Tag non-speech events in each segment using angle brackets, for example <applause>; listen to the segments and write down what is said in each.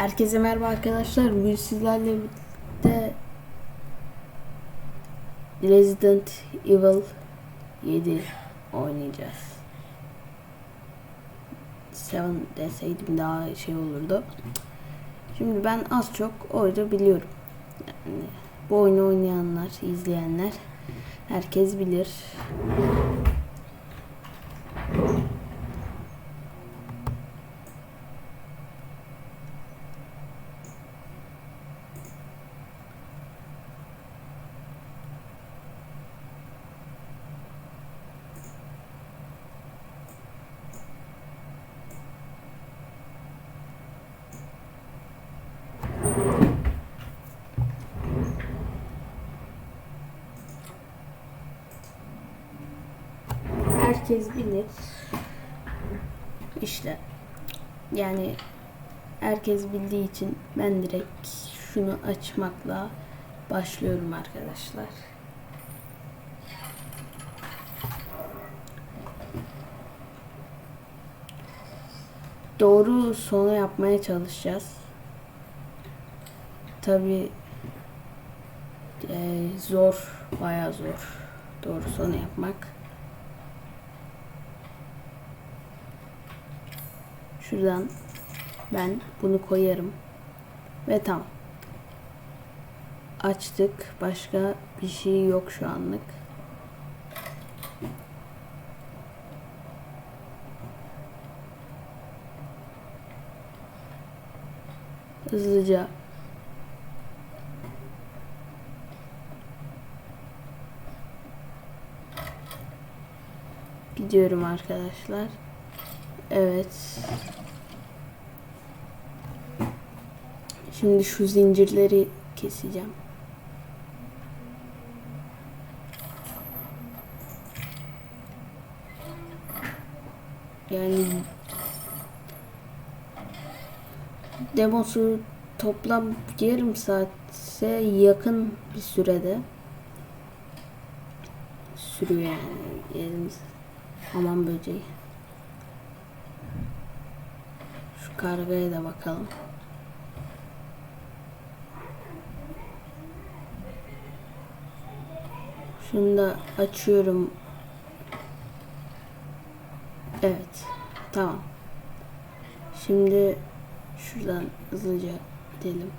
Herkese merhaba arkadaşlar. Bugün sizlerle birlikte Resident Evil 7 oynayacağız. 7 deseydim daha şey olurdu. Şimdi ben az çok oyunu biliyorum. Yani bu oyunu oynayanlar, izleyenler herkes bilir. Herkes bilir. İşte yani herkes bildiği için ben direkt şunu açmakla başlıyorum arkadaşlar. Doğru sonu yapmaya çalışacağız. Tabi zor, bayağı zor doğru sonu yapmak. Şuradan ben bunu koyarım. Ve tamam. Açtık. Başka bir şey yok şu anlık. Hızlıca gidiyorum arkadaşlar. Evet. Şimdi şu zincirleri keseceğim. Yani demosu toplam yarım saatse yakın bir sürede sürüyor yani yerimiz aman böceği. Şu kargaya da bakalım. Şunu da açıyorum. Evet. Tamam. Şimdi şuradan hızlıca gidelim.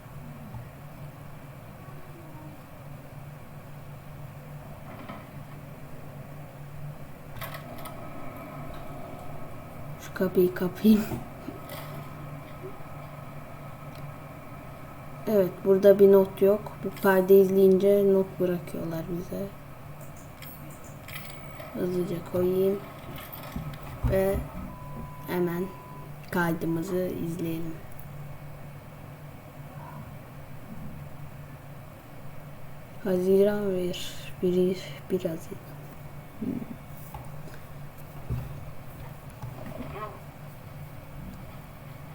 Şu kapıyı kapayım. Evet burada bir not yok. Bu perde izleyince not bırakıyorlar bize. Hızlıca koyayım. Ve hemen kaydımızı izleyelim. Haziran 1 1 1 Haziran.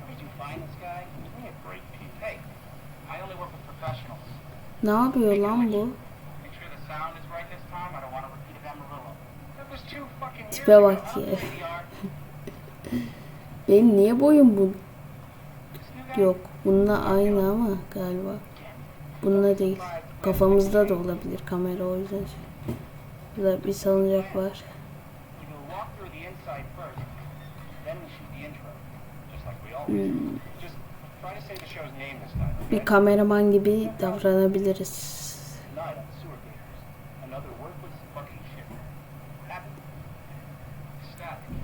Did you find this Tipe bak ya. <laughs> Benim niye boyum bu? Yok. Bununla aynı ama galiba. Bununla değil. Kafamızda da olabilir kamera o yüzden. Burada bir salıncak var. We will walk through the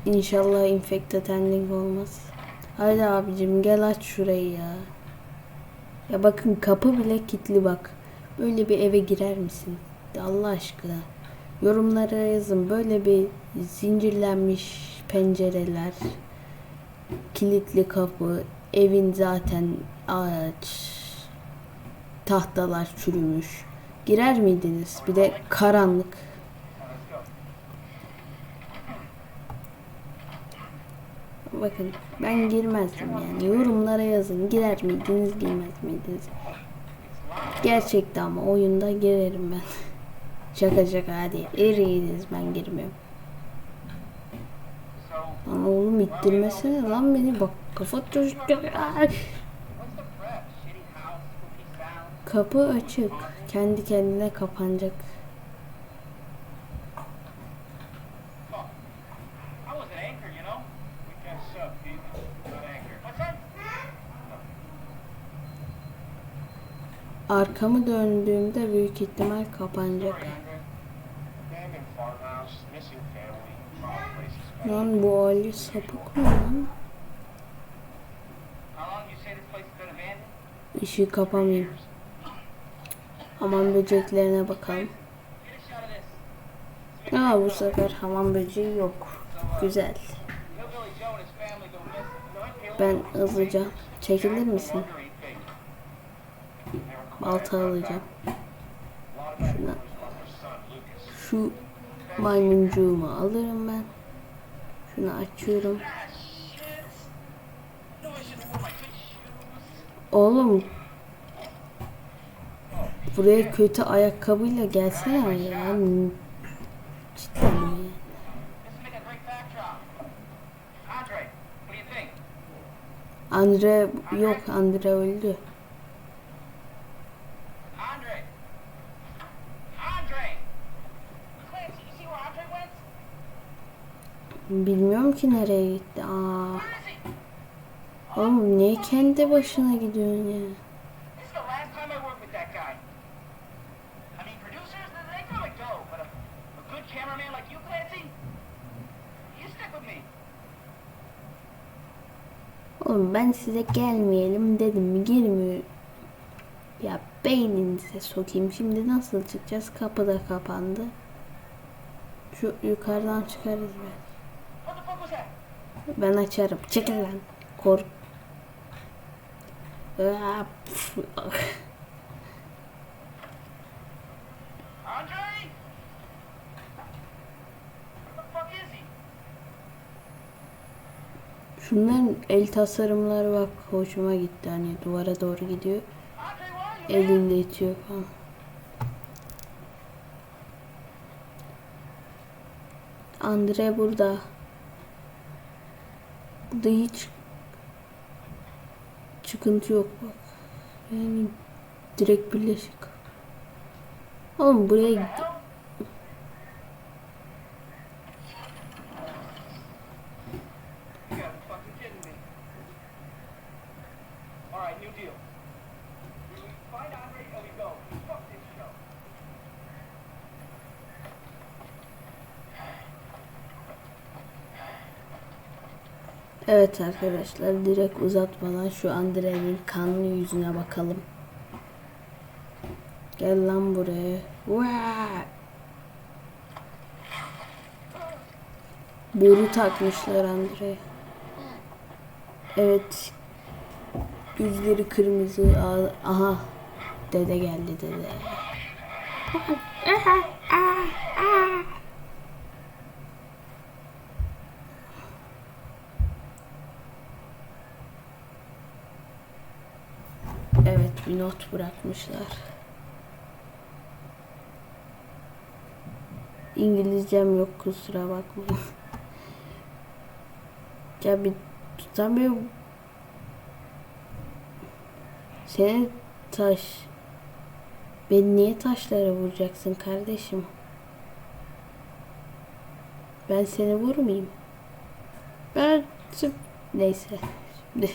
İnşallah infected ending olmaz. Haydi abicim gel aç şurayı ya. Ya bakın kapı bile kilitli bak. Böyle bir eve girer misin? Allah aşkına. Yorumlara yazın. Böyle bir zincirlenmiş pencereler, kilitli kapı, evin zaten ağaç, tahtalar çürümüş. Girer miydiniz? Bir de karanlık. Bakın ben girmezdim yani. Yorumlara yazın. Girer miydiniz, girmez miydiniz? Gerçekten ama oyunda girerim ben. <laughs> şaka şaka hadi. Eriyiz ben girmiyorum. Lan oğlum ittirmesene lan beni bak kafa çocuk. Ay. what's the Kapı açık. Kendi kendine kapanacak. Arkamı döndüğümde büyük ihtimal kapanacak. Lan bu Ali sapık mı lan? Işığı kapamayayım. Hamam böceklerine bakalım. Aa bu sefer hamam böceği yok. Güzel. Ben hızlıca çekilir misin? Balta alacağım. Şuna. Şu maymuncuğumu alırım ben. Şunu açıyorum. Oğlum buraya kötü ayakkabıyla gelsene ya. Cidden mi? Andre yok Andre öldü. Bilmiyorum ki nereye gitti. Aa, oğlum niye kendi başına gidiyorsun ya? Oğlum ben size gelmeyelim dedim mi girmiyor. Ya beyninize sokayım. Şimdi nasıl çıkacağız? Kapı da kapandı. Şu yukarıdan çıkarız ben. Ben açarım. Çekil lan. Kork. He? Şunların el tasarımları bak hoşuma gitti. Hani duvara doğru gidiyor. Elinde itiyor falan. Andre burada. Burada hiç çıkıntı yok bak. Yani direkt birleşik. Oğlum buraya Evet arkadaşlar direkt uzatmadan şu Andre'nin kanlı yüzüne bakalım. Gel lan buraya. Vaa! Boru takmışlar Andre'ye. Evet. Yüzleri kırmızı. Aha. Dede geldi dede. Evet bir not bırakmışlar. İngilizcem yok kusura bakmayın. <laughs> ya bir tutamıyorum. Senin taş. Beni niye taşlara vuracaksın kardeşim? Ben seni vurmayayım. Ben neyse. Şimdi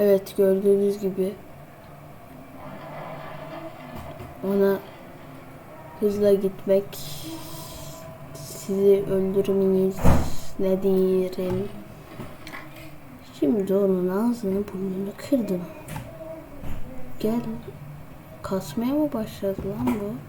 Evet gördüğünüz gibi ona hızla gitmek sizi öldürmeniz ne diyelim. Şimdi onun ağzını burnunu kırdım. Gel. Kasmaya mı başladı lan bu?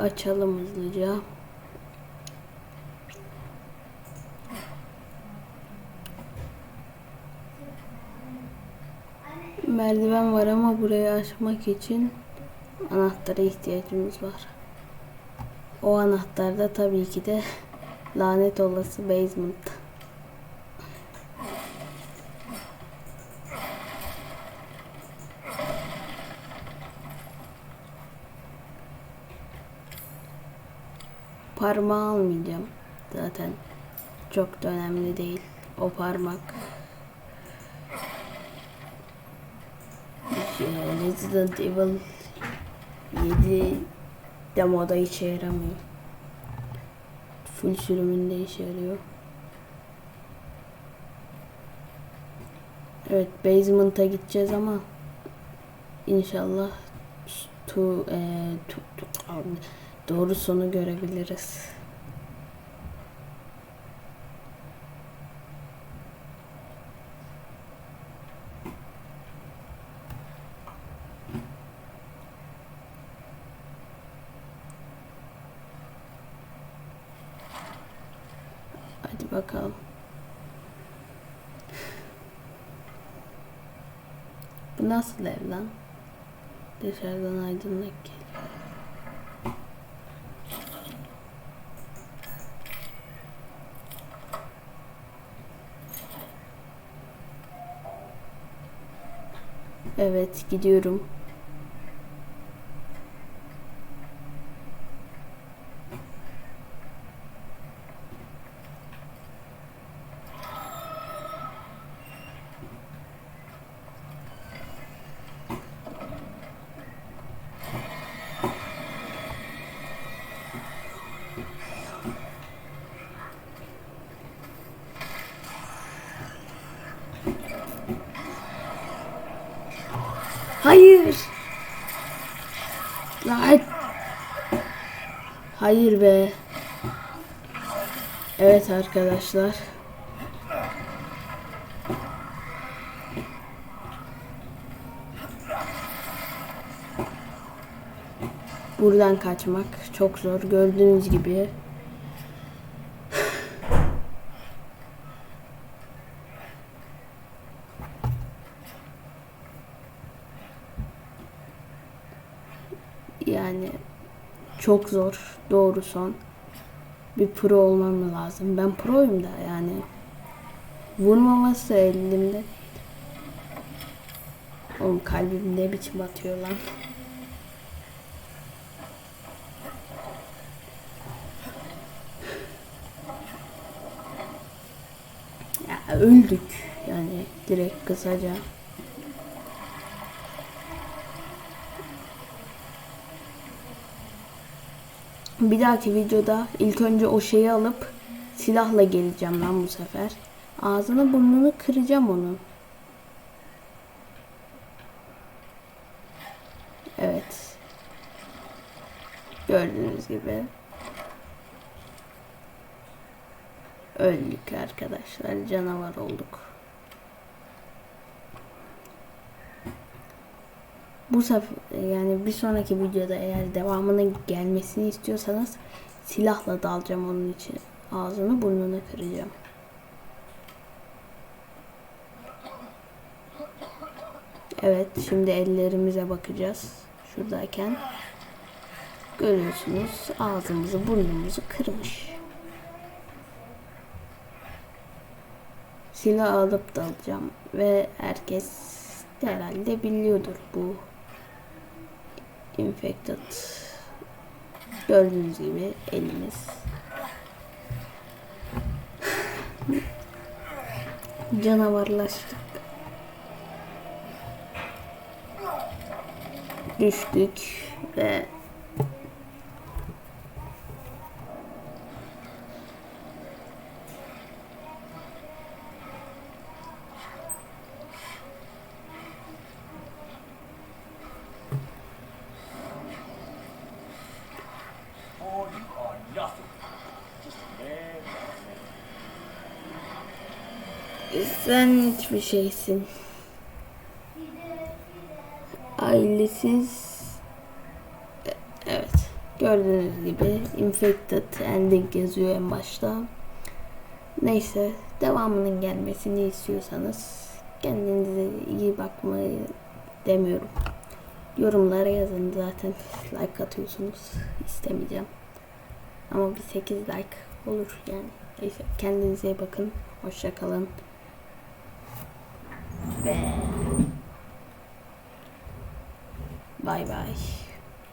Açalım hızlıca. Merdiven var ama burayı açmak için anahtara ihtiyacımız var. O anahtar da tabii ki de lanet olası basement. Parmağı almayacağım. Zaten çok da önemli değil. O parmak. Resident Evil 7 demoda işe yaramıyor. Full sürümünde işe yarıyor. Evet basement'a gideceğiz ama inşallah tu, e, tu, tu, doğru sonu görebiliriz. Hadi bakalım. Bu nasıl ev lan? Dışarıdan aydınlık geliyor. Evet gidiyorum. Hayır. Lan. Hayır be. Evet arkadaşlar. Buradan kaçmak çok zor. Gördüğünüz gibi. Yani çok zor. Doğru son. Bir pro olmam lazım. Ben proyum da yani. Vurmaması elimde. Oğlum kalbim ne biçim atıyor lan. Ya öldük yani direkt kısaca. Bir dahaki videoda ilk önce o şeyi alıp silahla geleceğim ben bu sefer. Ağzını burnunu kıracağım onun. Evet. Gördüğünüz gibi. Öldük arkadaşlar. Canavar olduk. Bu sefer yani bir sonraki videoda eğer devamının gelmesini istiyorsanız silahla dalacağım onun için. Ağzını burnunu kıracağım. Evet şimdi ellerimize bakacağız. Şuradayken görüyorsunuz ağzımızı burnumuzu kırmış. Silah alıp dalacağım ve herkes herhalde biliyordur bu infected. Gördüğünüz gibi elimiz. Canavarlaştık. Düştük ve sen hiçbir şeysin ailesiz evet Gördüğünüz gibi infected ending yazıyor en başta. Neyse devamının gelmesini istiyorsanız kendinize iyi bakmayı demiyorum. Yorumlara yazın zaten like atıyorsunuz. istemeyeceğim. Ama bir 8 like olur yani. Neyse kendinize iyi bakın. Hoşça kalın. Ve Bay bay.